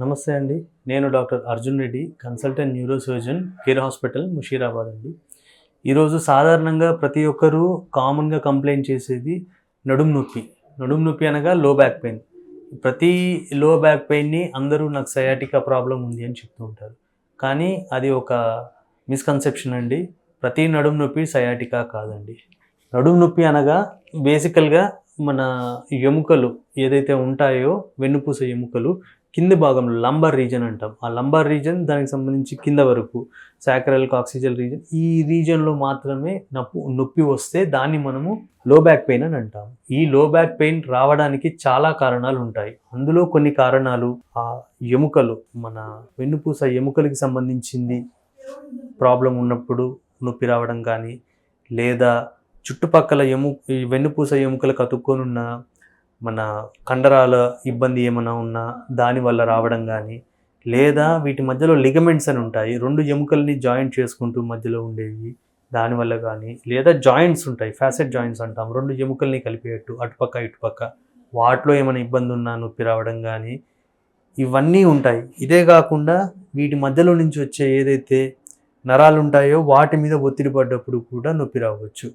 నమస్తే అండి. నేను doctor Arjun Reddy consultant neurosurgeon care hospital Musheerabad అండి. ఈరోజు సాధారణంగా ప్రతి ఒక్కరూ కామన్గా కంప్లైంట్ చేసేది నడుము నొప్పి. నడుము నొప్పి అనగా లో బ్యాక్ పెయిన్. ప్రతి లో బ్యాక్ పెయిన్ని అందరూ నాకు సయాటికా ప్రాబ్లం ఉంది అని చెప్తూ ఉంటారు. కానీ అది ఒక మిస్కన్సెప్షన్ అండి. ప్రతి నడుము నొప్పి సయాటికా కాదండి. నడుము నొప్పి అనగా బేసికల్గా మన ఎముకలు ఏదైతే ఉంటాయో వెన్నుపూస ఎముకలు కింది భాగంలో లంబర్ రీజన్ అంటాం. ఆ లంబర్ రీజన్ దానికి సంబంధించి కింద వరకు సాక్రల్ కాక్సిజల్ రీజన్ ఈ రీజన్లో మాత్రమే నొప్పి నొప్పి వస్తే దాన్ని మనము లో బ్యాక్ పెయిన్ అని అంటాం. ఈ లో బ్యాక్ పెయిన్ రావడానికి చాలా కారణాలు ఉంటాయి. అందులో కొన్ని కారణాలు ఆ ఎముకలు మన వెన్నుపూస ఎముకలకి సంబంధించింది ప్రాబ్లం ఉన్నప్పుడు నొప్పి రావడం కానీ లేదా చుట్టుపక్కల ఎము ఈ వెన్నుపూస ఎముకలు అతుక్కొని మన కండరాల ఇబ్బంది ఏమైనా ఉన్నా దానివల్ల రావడం కానీ లేదా వీటి మధ్యలో లిగమెంట్స్ అని ఉంటాయి రెండు ఎముకల్ని జాయింట్ చేసుకుంటూ మధ్యలో ఉండేవి దానివల్ల కానీ లేదా జాయింట్స్ ఉంటాయి ఫ్యాసెట్ జాయింట్స్ అంటాం రెండు ఎముకల్ని కలిపేటట్టు అటుపక్క ఇటుపక్క వాటిలో ఏమైనా ఇబ్బంది ఉన్నా నొప్పి రావడం కానీ ఇవన్నీ ఉంటాయి. ఇదే కాకుండా వీటి మధ్యలో నుంచి వచ్చే ఏదైతే నరాలు ఉంటాయో వాటి మీద ఒత్తిడి పడ్డప్పుడు కూడా నొప్పి రావచ్చు.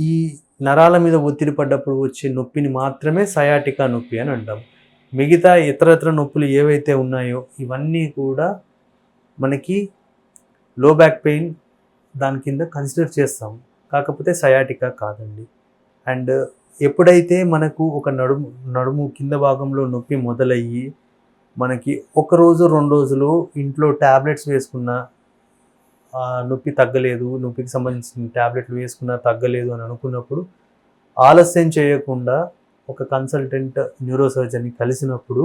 ఈ నరాల మీద ఒత్తిడి పడ్డప్పుడు వచ్చే నొప్పిని మాత్రమే సయాటికా నొప్పి అని అంటాం. మిగతా ఇతరత్ర నొప్పులు ఏవైతే ఉన్నాయో ఇవన్నీ కూడా మనకి లో బ్యాక్ పెయిన్ దాని కింద కన్సిడర్ చేస్తాం. కాకపోతే సయాటికా కాదండి. అండ్ ఎప్పుడైతే మనకు ఒక నడుము నడుము కింద భాగంలో నొప్పి మొదలయ్యి మనకి ఒక రోజు రెండు రోజులు ఇంట్లో ట్యాబ్లెట్స్ వేసుకున్న నొప్పి తగ్గలేదు నొప్పికి సంబంధించిన ట్యాబ్లెట్లు వేసుకున్నా తగ్గలేదు అని అనుకున్నప్పుడు ఆలస్యం చేయకుండా ఒక కన్సల్టెంట్ న్యూరో సర్జన్ని కలిసినప్పుడు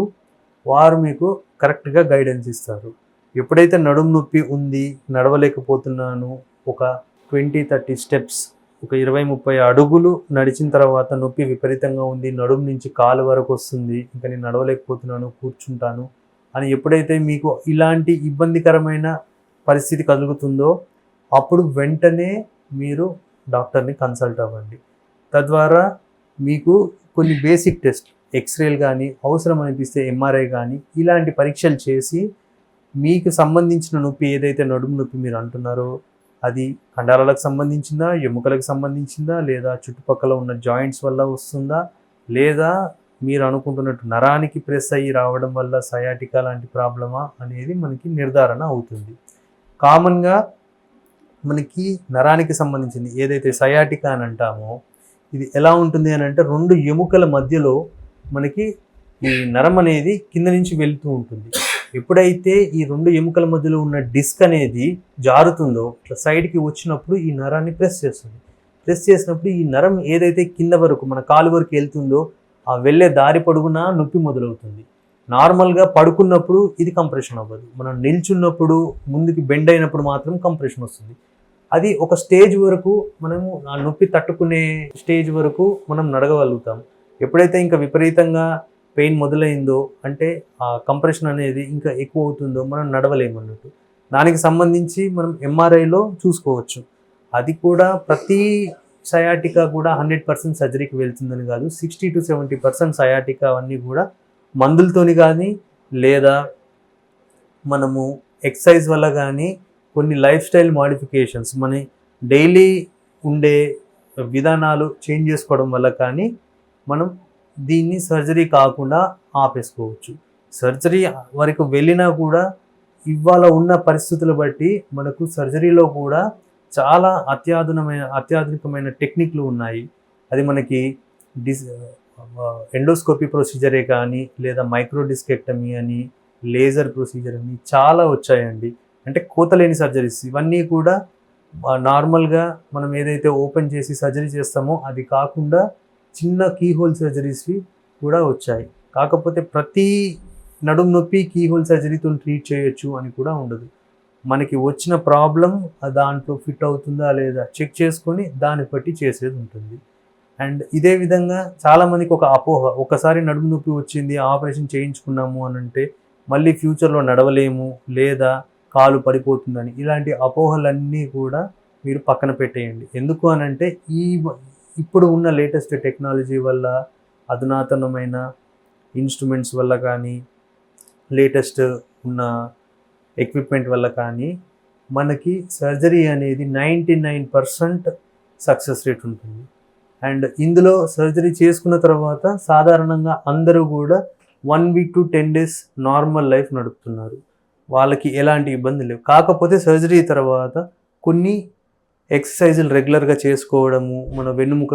వారు మీకు కరెక్ట్గా గైడెన్స్ ఇస్తారు. ఎప్పుడైతే నడుము నొప్పి ఉంది నడవలేకపోతున్నాను ఒక ట్వంటీ థర్టీ స్టెప్స్ ఒక ఇరవై ముప్పై అడుగులు నడిచిన తర్వాత నొప్పి విపరీతంగా ఉంది నడుము నుంచి కాలు వరకు వస్తుంది ఇంకా నేను నడవలేకపోతున్నాను కూర్చుంటాను అని ఎప్పుడైతే మీకు ఇలాంటి ఇబ్బందికరమైన పరిస్థితి కలుగుతుందో అప్పుడు వెంటనే మీరు డాక్టర్ని కన్సల్ట్ అవ్వండి. తద్వారా మీకు కొన్ని బేసిక్ టెస్ట్ ఎక్స్రేలు కానీ అవసరం అనిపిస్తే ఎంఆర్ఐ కానీ ఇలాంటి పరీక్షలు చేసి మీకు సంబంధించిన నొప్పి ఏదైతే నడుము నొప్పి మీరు అంటున్నారో అది కండరాలకు సంబంధించిందా ఎముకలకు సంబంధించిందా లేదా చుట్టుపక్కల ఉన్న జాయింట్స్ వల్ల వస్తుందా లేదా మీరు అనుకుంటున్నట్టు నరానికి ప్రెస్ అయ్యి రావడం వల్ల సయాటికా లాంటి ప్రాబ్లమా అనేది మనకి నిర్ధారణ అవుతుంది. కామన్గా మనకి నరానికి సంబంధించింది ఏదైతే సయాటికా అని అంటామో ఇది ఎలా ఉంటుంది అని అంటే రెండు ఎముకల మధ్యలో మనకి ఈ నరం అనేది కింద నుంచి వెళుతూ ఉంటుంది. ఎప్పుడైతే ఈ రెండు ఎముకల మధ్యలో ఉన్న డిస్క్ అనేది జారుతుందో ఇట్లా సైడ్కి వచ్చినప్పుడు ఈ నరాన్ని ప్రెస్ చేస్తుంది. ప్రెస్ చేసినప్పుడు ఈ నరం ఏదైతే కింద వరకు మన కాలు వరకు వెళ్తుందో ఆ వెళ్ళే దారి పొడుగునా నొప్పి మొదలవుతుంది. నార్మల్గా పడుకున్నప్పుడు ఇది కంప్రెషన్ అవ్వదు. మనం నిల్చున్నప్పుడు ముందుకి బెండ్ అయినప్పుడు మాత్రం కంప్రెషన్ వస్తుంది. అది ఒక స్టేజ్ వరకు మనము ఆ నొప్పి తట్టుకునే స్టేజ్ వరకు మనం నడగగలుగుతాం. ఎప్పుడైతే ఇంకా విపరీతంగా పెయిన్ మొదలైందో అంటే ఆ కంప్రెషన్ అనేది ఇంకా ఎక్కువ అవుతుందో మనం నడవలేము అన్నట్టు. దానికి సంబంధించి మనం ఎంఆర్ఐలో చూసుకోవచ్చు. అది కూడా ప్రతి సయాటికా కూడా హండ్రెడ్ పర్సెంట్ సర్జరీకి వెళ్తుందని కాదు sixty to seventy percent sciatica అవన్నీ కూడా మందులతోని కానీ లేదా మనము ఎక్సర్సైజ్ వల్ల కానీ కొన్ని లైఫ్ స్టైల్ మాడిఫికేషన్స్ మన డైలీ ఉండే విధానాలు చేంజ్ చేసుకోవడం వల్ల కానీ మనం దీన్ని సర్జరీ కాకుండా ఆపేసుకోవచ్చు. సర్జరీ వరకు వెళ్ళినా కూడా ఇవాళ ఉన్న పరిస్థితులు బట్టి మనకు సర్జరీలో కూడా చాలా అత్యాధునమైన అత్యాధునికమైన టెక్నిక్లు ఉన్నాయి. అది మనకి డిస్ ఎండోస్కోపీ ప్రొసీజరే కానీ లేదా మైక్రో డిస్కెక్టమీ అని లేజర్ ప్రొసీజర్ అని చాలా వచ్చాయండి. అంటే కోతలేని సర్జరీస్. ఇవన్నీ కూడా నార్మల్గా మనం ఏదైతే ఓపెన్ చేసి సర్జరీ చేస్తామో అది కాకుండా చిన్న కీహోల్ సర్జరీస్వి కూడా వచ్చాయి. కాకపోతే ప్రతి నడుము నొప్పి కీహోల్ సర్జరీతో ట్రీట్ చేయొచ్చు అని కూడా ఉండదు. మనకి వచ్చిన ప్రాబ్లం దాంట్లో ఫిట్ అవుతుందా లేదా చెక్ చేసుకొని దాన్ని బట్టి చేసేది ఉంటుంది. అండ్ ఇదే విధంగా చాలామందికి ఒక అపోహ ఒకసారి నడుము నొప్పి వచ్చింది ఆపరేషన్ చేయించుకున్నాము అని అంటే మళ్ళీ ఫ్యూచర్లో నడవలేము లేదా కాలు పడిపోతుందని. ఇలాంటి అపోహలన్నీ కూడా మీరు పక్కన పెట్టేయండి. ఎందుకు అని అంటే ఈ ఇప్పుడు ఉన్న లేటెస్ట్ టెక్నాలజీ వల్ల అధునాతనమైన ఇన్స్ట్రుమెంట్స్ వల్ల కానీ లేటెస్ట్ ఉన్న ఎక్విప్మెంట్ వల్ల కానీ మనకి సర్జరీ అనేది ninety nine percent success rate ఉంటుంది. అండ్ ఇందులో సర్జరీ చేసుకున్న తర్వాత సాధారణంగా అందరూ కూడా one week to ten days normal life నడుపుతున్నారు. వాళ్ళకి ఎలాంటి ఇబ్బంది లేవు. కాకపోతే సర్జరీ తర్వాత కొన్ని ఎక్సర్సైజులు రెగ్యులర్గా చేసుకోవడము మన వెన్నుముక